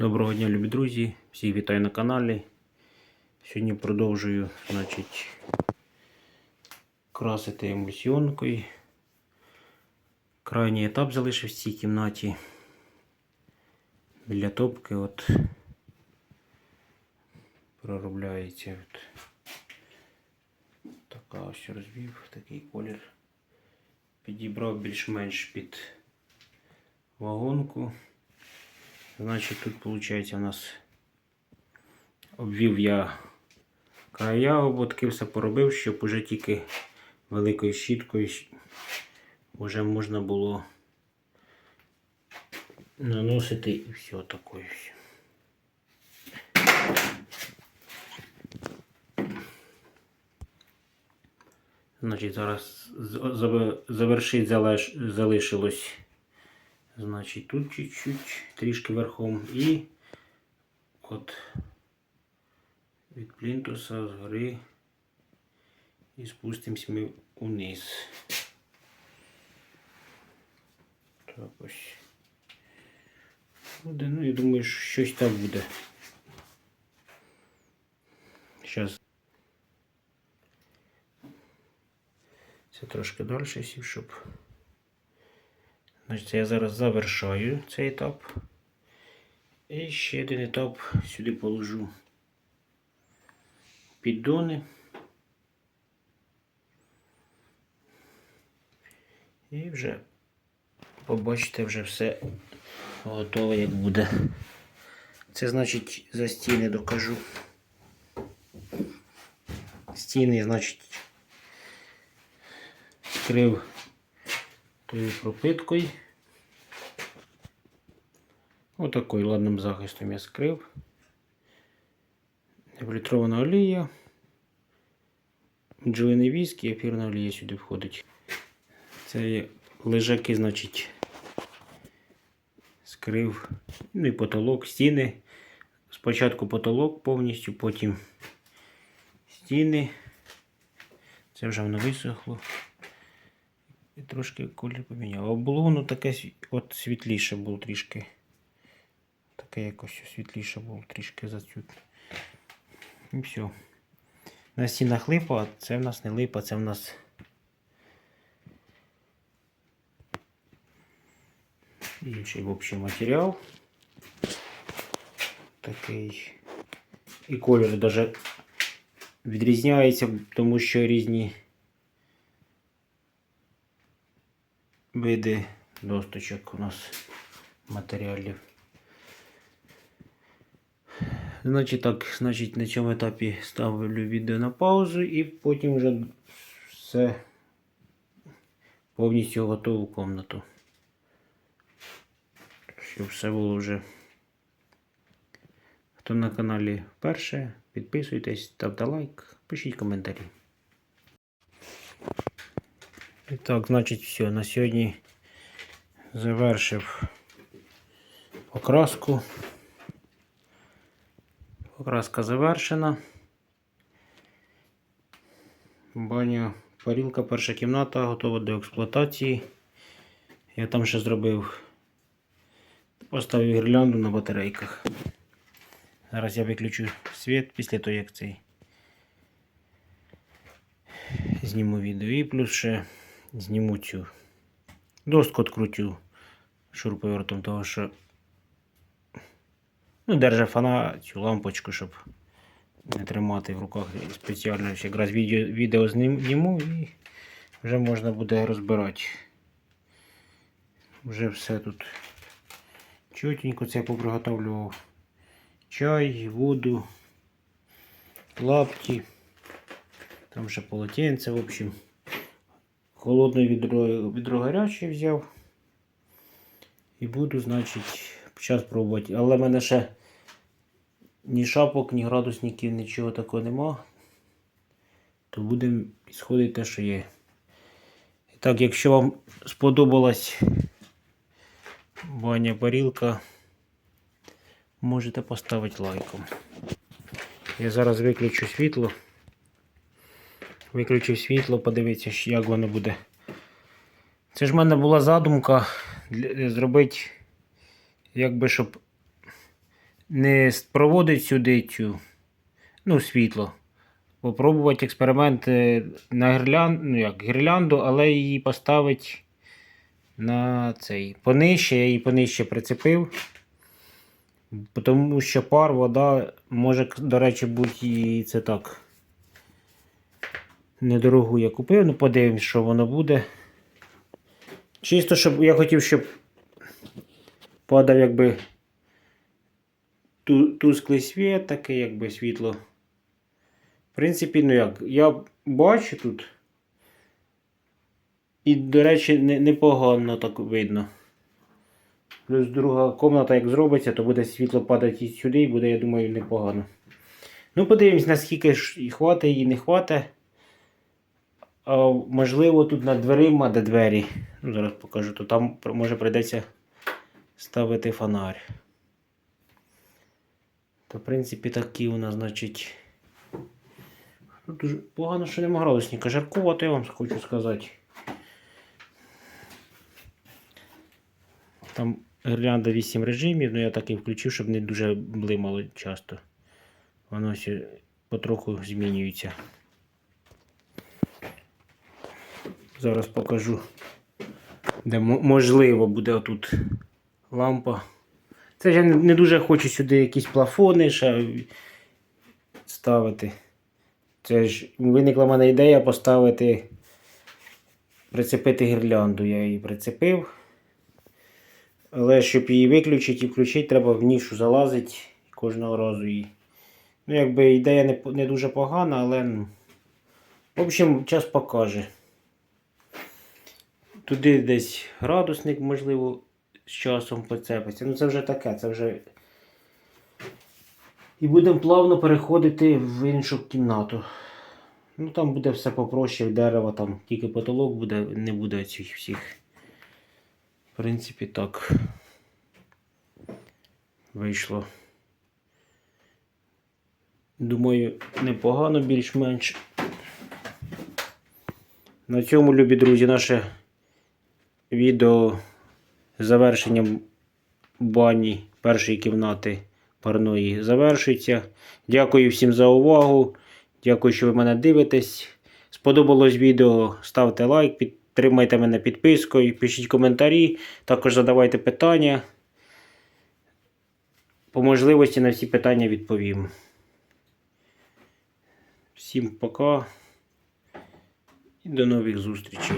Доброго дня, любі друзі! Всіх вітаю на каналі. Сьогодні продовжую значить, красити емульсіонкою. Крайній етап залишився в цій кімнаті. Біля топки от проробляється. От. Така ось розвів, такий колір. Підібрав більш-менш під вагонку. Значить, тут виходить у нас обвів я края ободки, все поробив, щоб уже тільки великою щіткою вже можна було наносити і все такое. все. Значить, зараз з- заве- завершить залиш, залишилось. Значить, тут чуть-чуть, трішки верхом і от від плінтуса згори і спустимось ми вниз. Так ось. Буде, ну я думаю, що щось там буде. Зараз. Це трошки далі сів, щоб. Значить, я зараз завершаю цей етап. І ще один етап сюди положу піддони. І вже побачите вже все готове, як буде. Це значить за стіни докажу. Стіни, значить, скрив тою пропиткою. Отакою ладним захистом я скрив. Фільтрована олія. Бджолиний віск і ефірна олія сюди входить. Це лежаки, значить, скрив. Ну і потолок, стіни. Спочатку потолок повністю, потім стіни. Це вже воно висохло. Трошки колір поміняв. А було воно таке от світліше було трішки. Таке якось світліше було трішки за цю. І все. На стінах липа, а це в нас не липа, це в нас. Інший в общем матеріал. Такий. І колір даже відрізняється, тому що різні види досточок у нас матеріалів. Значить так, значить на цьому етапі ставлю відео на паузу і потім вже все повністю готову комнату. Щоб все було вже. Хто на каналі вперше, підписуйтесь, ставте лайк, пишіть коментарі. І так, значить, все. На сьогодні завершив покраску. Покраска завершена. Баня, парілка, перша кімната готова до експлуатації. Я там ще зробив, поставив гірлянду на батарейках. Зараз я виключу світ після того, як цей зніму відео. І плюс ще зніму цю достку відкрутю шуруповертом, того що ну, держа фана цю лампочку, щоб не тримати в руках спеціально якраз відео, відео зніму і вже можна буде розбирати. Вже все тут чотенько це поприготовлював. Чай, воду, лапті, там ще полотенце, в общем. Холодне відро, відро гаряче взяв. І буду, значить, час пробувати. Але в мене ще ні шапок, ні градусників, нічого такого нема. То будемо ісходити те, що є. І так, якщо вам сподобалась баня парілка, можете поставити лайком. Я зараз виключу світло. Виключив світло, подивіться, що- як воно буде. Це ж в мене була задумка для- зробити, якби щоб не проводить сюди цю, ну, світло. Попробувати експеримент е, на гірлянду, ну як гірлянду, але її поставить на цей понижче, я її понижче прицепив. Тому що пар, вода може, до речі, бути і це так. Недорогу я купив, ну подивимось, що воно буде. Чисто, щоб я хотів, щоб падав якби ту- тусклий світ, таке, якби світло. В принципі, ну як, я бачу тут. І, до речі, непогано так видно. Плюс друга комната, як зробиться, то буде світло падати і сюди, і буде, я думаю, непогано. Ну, подивимось, наскільки ж і хватить, і не хватить. Можливо, тут над дверима, де двері. Ну, зараз покажу, то там може прийдеться ставити фонарь. То, в принципі, такі у нас, значить. Ну, дуже погано, що нема градусника. Жаркувато, я вам хочу сказати. Там гірлянда 8 режимів, ну я так і включив, щоб не дуже блимало часто. Воно все потроху змінюється. Зараз покажу, де можливо буде отут лампа. Це я не, дуже хочу сюди якісь плафони ще ставити. Це ж виникла мене ідея поставити, прицепити гірлянду. Я її прицепив. Але щоб її виключити і включити, треба в нішу залазити кожного разу її. Ну, якби ідея не, не дуже погана, але. ну, В общем, час покаже. Туди десь градусник, можливо, з часом поцепиться. Ну це вже таке, це вже. І будемо плавно переходити в іншу кімнату. Ну там буде все попроще, дерево, там тільки потолок буде, не буде цих всіх. В принципі, так. Вийшло. Думаю, непогано більш-менш. На цьому, любі друзі, наше відео з завершенням бані першої кімнати парної завершується. Дякую всім за увагу. Дякую, що ви мене дивитесь. Сподобалось відео, ставте лайк, підтримайте мене підпискою, пишіть коментарі, також задавайте питання. По можливості на всі питання відповім. Всім пока і до нових зустрічей.